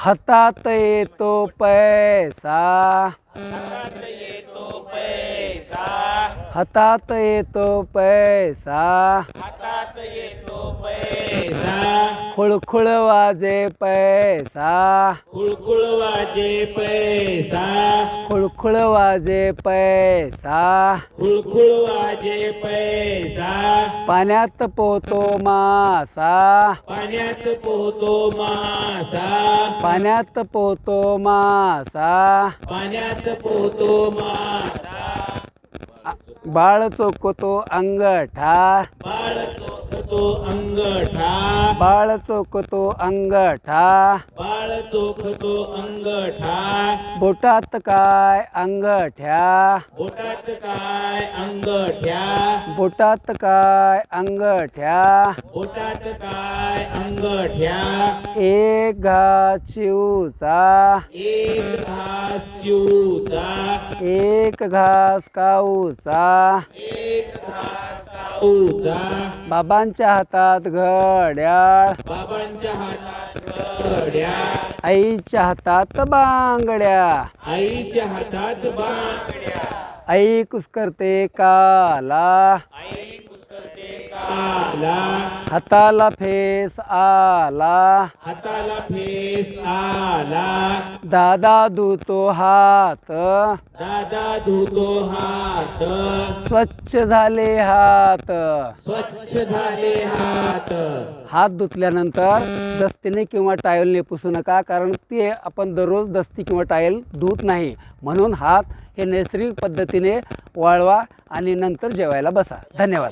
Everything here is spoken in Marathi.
हातात येतो पैसा. हातात येतो पैसा. हातात येतो पैसा. खुळखुळ वाजे पैसा. खुळखुळ वाजे पैसा. खुळखुळ वाजे पैसा. खुळखुळ वाजे पैसा. पाण्यात पोहतो मासा. पाण्यात पोहतो मासा. पाण्यात पोहतो मासा. पाण्यात पोहतो मासा. बाळ चोकतो अंगठा. बाळ चोखतो अंगठा. बाळ चोकतो अंगठा. बाळ चोखतो अंगठा. बोटात काय अंगठ्या? बोटात काय अंगठ्या. बोटात काय अंगठ्या? बोटात काय अंगठ्या. एक घास चिवचा. एक घास चिवचा. एक घास काऊचा. एक घास काऊचा बाबांच्या हातात घड्याळ. बाबांच्या हातात घड्या आईच्या हातात बांगड्या. आईच्या हातात बांगड्या. आई कुस्करते काला. आई हाताला फेस आला. हाताला फेस आला. दादा धुतो हात. दादा धुतो हात. स्वच्छ झाले हात. स्वच्छ झाले हात. हात धुतल्यानंतर दस्तीने किंवा टायलने पुसू नका कारण ते आपण दररोज दस्ती किंवा टायल धुत नाही. म्हणून हात हे नैसर्गिक पद्धतीने वाळवा आणि नंतर जेवायला बसा. धन्यवाद.